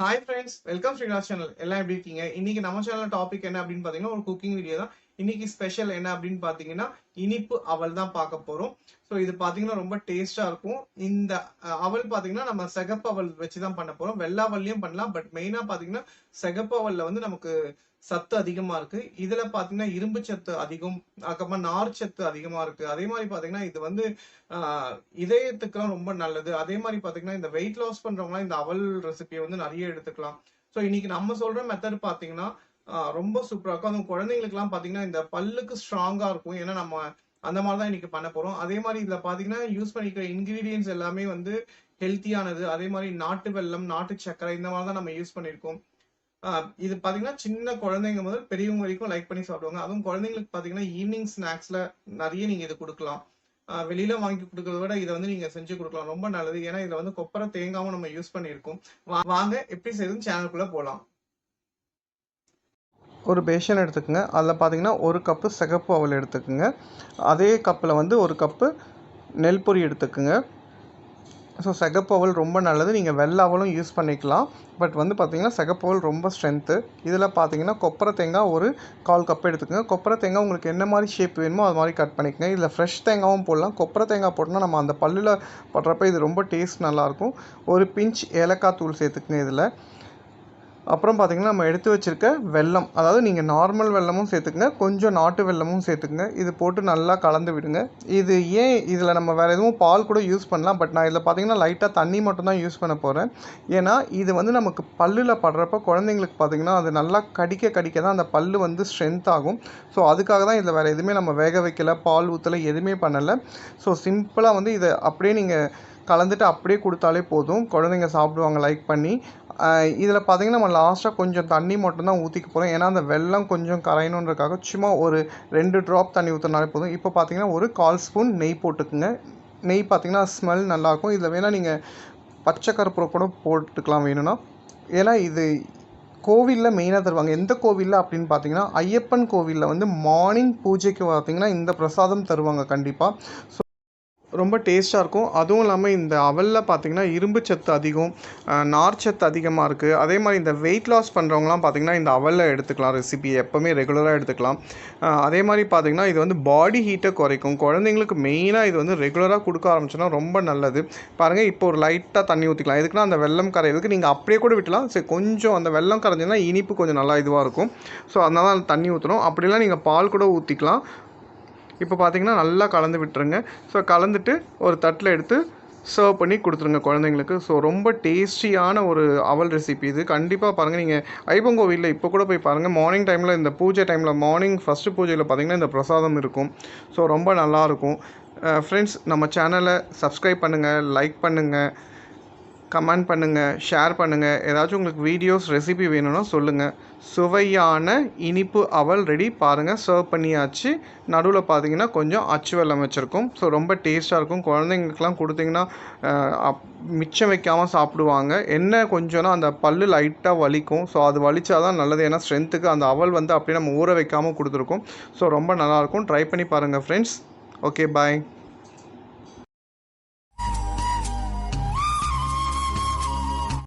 Hi friends welcome Srinivas channel எல்லாம் எப்படி இருக்கீங்க? இன்னைக்கு நம்ம சேனல் டாபிக் என்ன அப்படின்னு பாத்தீங்கன்னா ஒரு குக்கிங் வீடியோ தான். இன்னைக்கு ஸ்பெஷல் என்ன அப்படின்னு பாத்தீங்கன்னா இனிப்பு அவல் தான் பார்க்க போறோம். ஸோ இது பாத்தீங்கன்னா ரொம்ப டேஸ்டா இருக்கும். இந்த அவல் பாத்தீங்கன்னா நம்ம சிகப்பு அவள் வச்சு தான் பண்ண போறோம் வெள்ளாவல்லையும் பண்ணலாம். பட் மெயினா பாத்தீங்கன்னா சிகப்பு அவல்ல வந்து நமக்கு சத்து அதிகமா இருக்கு. இதுல பாத்தீங்கன்னா இரும்பு சத்து அதிகம் அதுக்கப்புறமா நார் சத்து அதிகமா இருக்கு. அதே மாதிரி பாத்தீங்கன்னா இது வந்து ஆஹ், இதயத்துக்குலாம் ரொம்ப நல்லது. அதே மாதிரி பாத்தீங்கன்னா இந்த வெயிட் லாஸ் பண்ணுறவங்களாம் இந்த அவல் ரெசிபியை வந்து நிறைய எடுத்துக்கலாம். ஸோ இன்னைக்கு நம்ம சொல்ற மெத்தட் பாத்தீங்கன்னா ரொம்ப சூப்பரா இருக்கும். அதுவும் குழந்தைங்களுக்குலாம் பாத்தீங்கன்னா இந்த பல்லுக்கு ஸ்ட்ராங்கா இருக்கும். ஏன்னா நம்ம அந்த மாதிரி தான் இன்னைக்கு பண்ண போறோம். அதே மாதிரி இதுல பாத்தீங்கன்னா யூஸ் பண்ணிக்கிற இன்கிரீடியன்ஸ் எல்லாமே வந்து ஹெல்த்தியானது அதே மாதிரி நாட்டு வெல்லம் நாட்டு சர்க்கரை இந்த மாதிரி தான் நம்ம யூஸ் பண்ணியிருக்கோம். இது பாத்தீங்கன்னா சின்ன குழந்தைங்க முதல் பெரியவங்க வரைக்கும் லைக் பண்ணி சாப்பிடுவாங்க. அதுவும் குழந்தைங்களுக்கு பாத்தீங்கன்னா ஈவினிங் ஸ்நாக்ஸ்ல நிறைய நீங்க இது கொடுக்கலாம். வெளியில வாங்கி கொடுக்கறத விட இதை வந்து நீங்க செஞ்சு கொடுக்கலாம். ரொம்ப நல்லது. ஏன்னா இதுல வந்து கொப்பரை தேங்காவும் நம்ம யூஸ் பண்ணியிருக்கோம். வாங்க எப்படி செய்யுதுன்னு சேனலுக்குள்ள போலாம். ஒரு பேஷன் எடுத்துக்கோங்க. அதில் பார்த்தீங்கன்னா ஒரு கப்பு சிகப்பு அவல் எடுத்துக்கோங்க. அதே கப்பில் வந்து ஒரு கப்பு நெல் பொரி எடுத்துக்கோங்க. ஸோ சிகப்பு அவல் ரொம்ப நல்லது. நீங்கள் வெள்ளை அவலும் யூஸ் பண்ணிக்கலாம். பட் வந்து பார்த்திங்கன்னா சிகப்பு அவல் ரொம்ப ஸ்ட்ரென்த்து இதில் பார்த்தீங்கன்னா கொப்பரை தேங்காய் ஒரு கால் கப் எடுத்துக்கோங்க. கொப்பரை தேங்காய் உங்களுக்கு என்ன மாதிரி ஷேப் வேணுமோ அது மாதிரி கட் பண்ணிக்கோங்க. இதில் ஃப்ரெஷ் தேங்காவும் போடலாம். கொப்பரை தேங்காய் போட்டோம்னா நம்ம அந்த பல்லில் படுறப்ப இது ரொம்ப டேஸ்ட் நல்லாயிருக்கும் ஒரு பிஞ்ச் ஏலக்காய் தூள் சேர்த்துக்குங்க இதில். அப்புறம் பார்த்தீங்கன்னா நம்ம எடுத்து வச்சிருக்க வெல்லம் அதாவது நீங்கள் நார்மல் வெல்லமும் சேர்த்துக்குங்க கொஞ்சம் நாட்டு வெல்லமும் சேர்த்துக்குங்க. இது போட்டு நல்லா கலந்து விடுங்க. இது ஏன் இதில் நம்ம வேறு எதுவும் பால் கூட யூஸ் பண்ணலாம் பட் நான் இதில் பார்த்தீங்கன்னா லைட்டாக தண்ணி மட்டும் தான் யூஸ் பண்ண போகிறேன் ஏன்னா இது வந்து நமக்கு பல்லில் படுறப்ப குழந்தைங்களுக்கு பார்த்திங்கன்னா அது நல்லா கடிக்க கடிக்க தான் அந்த பல்லு வந்து ஸ்ட்ரென்த் ஆகும். ஸோ அதுக்காக தான் இதில் வேறு எதுவுமே நம்ம வேக வைக்கல பால் ஊற்றலை எதுவுமே பண்ணலை. ஸோ சிம்பிளாக வந்து இதை அப்படியே நீங்கள் கலந்துட்டு அப்படியே கொடுத்தாலே போதும். குழந்தைங்க சாப்பிடுவாங்க லைக் பண்ணி. இதில் பார்த்தீங்கன்னா நம்ம லாஸ்ட்டாக கொஞ்சம் தண்ணி மட்டும்தான் ஊற்றிக்க போகிறோம் ஏன்னா அந்த வெள்ளம் கொஞ்சம் கரையணுன்றக்காக சும்மா ஒரு ரெண்டு ட்ராப் தண்ணி ஊற்றினாலே போதும். இப்போ பார்த்தீங்கன்னா ஒரு கால் ஸ்பூன் நெய் போட்டுக்குங்க. நெய் பார்த்திங்கன்னா ஸ்மெல் நல்லாயிருக்கும் இதில் வேணால் நீங்கள் பச்சை கருப்பூரம் கூட போட்டுக்கலாம் வேணும்னா. ஏன்னா இது கோவிலில் மெயினாக தருவாங்க. எந்த கோவிலில் அப்படின்னு பார்த்தீங்கன்னா ஐயப்பன் கோவிலில் வந்து மார்னிங் பூஜைக்கு பார்த்தீங்கன்னா இந்த பிரசாதம் தருவாங்க கண்டிப்பாக ஸோ ரொம்ப டேஸ்ட்டாக இருக்கும். அதுவும் இல்லாமல் இந்த அவலில் பார்த்தீங்கன்னா இரும்பு சத்து அதிகம் நார் சத்து அதிகமாக இருக்குது அதே மாதிரி இந்த வெயிட் லாஸ் பண்ணுறவங்களாம் பார்த்தீங்கன்னா இந்த அவலில் எடுத்துக்கலாம் ரெசிபி எப்போவுமே ரெகுலராக எடுத்துக்கலாம். அதே மாதிரி பார்த்திங்கன்னா இது வந்து பாடி ஹீட்டை குறைக்கும். குழந்தைங்களுக்கு மெயினாக இது வந்து ரெகுலராக கொடுக்க ஆரம்பிச்சோன்னா ரொம்ப நல்லது. பாருங்கள் இப்போ ஒரு லைட்டாக தண்ணி ஊற்றிக்கலாம் எதுக்குன்னா அந்த வெல்லம் கரையிறதுக்கு நீங்கள் அப்படியே கூட விட்டலாம். சரி கொஞ்சம் அந்த வெல்லம் கரைஞ்சுன்னா இனிப்பு கொஞ்சம் நல்லா இதுவாக இருக்கும். ஸோ அதனால தண்ணி ஊற்றணும் அப்படிலாம் நீங்கள் பால் கூட ஊற்றிக்கலாம் இப்போ பார்த்தீங்கன்னா நல்லா கலந்து விட்டுருங்க. ஸோ கலந்துட்டு ஒரு தட்டில் எடுத்து சர்வ் பண்ணி கொடுத்துருங்க குழந்தைங்களுக்கு. ஸோ ரொம்ப டேஸ்டியான ஒரு அவல் ரெசிபி இது. கண்டிப்பாக பாருங்கள் நீங்கள் ஐபங்கோவிலில் இப்போ கூட போய் பாருங்கள் மார்னிங் டைமில் இந்த பூஜை டைமில் மார்னிங் ஃபஸ்ட்டு பூஜையில் பார்த்தீங்கன்னா இந்த பிரசாதம் இருக்கும். ஸோ ரொம்ப நல்லாயிருக்கும் ஃப்ரெண்ட்ஸ் நம்ம சேனலை சப்ஸ்கிரைப் பண்ணுங்கள் லைக் பண்ணுங்கள் கமெண்ட் பண்ணுங்கள் ஷேர் பண்ணுங்கள் ஏதாச்சும் உங்களுக்கு வீடியோஸ் ரெசிபி வேணும்னா சொல்லுங்கள் சுவையான இனிப்பு அவல் ரெடி பாருங்கள் சர்வ் பண்ணியாச்சு. நடுவில் பார்த்தீங்கன்னா கொஞ்சம் அச்சு வெள்ளம் வச்சுருக்கும். ஸோ ரொம்ப டேஸ்ட்டாக இருக்கும். குழந்தைங்களுக்குலாம் கொடுத்தீங்கன்னா அப்- மிச்சம் வைக்காமல் சாப்பிடுவாங்க. என்ன கொஞ்சம்னா அந்த பல்லு லைட்டாக வலிக்கும். ஸோ அது வலிச்சாதான் நல்லது. ஏன்னா ஸ்ட்ரென்த்துக்கு அந்த அவல் வந்து அப்படியே நம்ம ஊற வைக்காமல் கொடுத்துருக்கோம். ஸோ ரொம்ப நல்லாயிருக்கும் ட்ரை பண்ணி பாருங்கள் ஃப்ரெண்ட்ஸ் ஓகே பாய்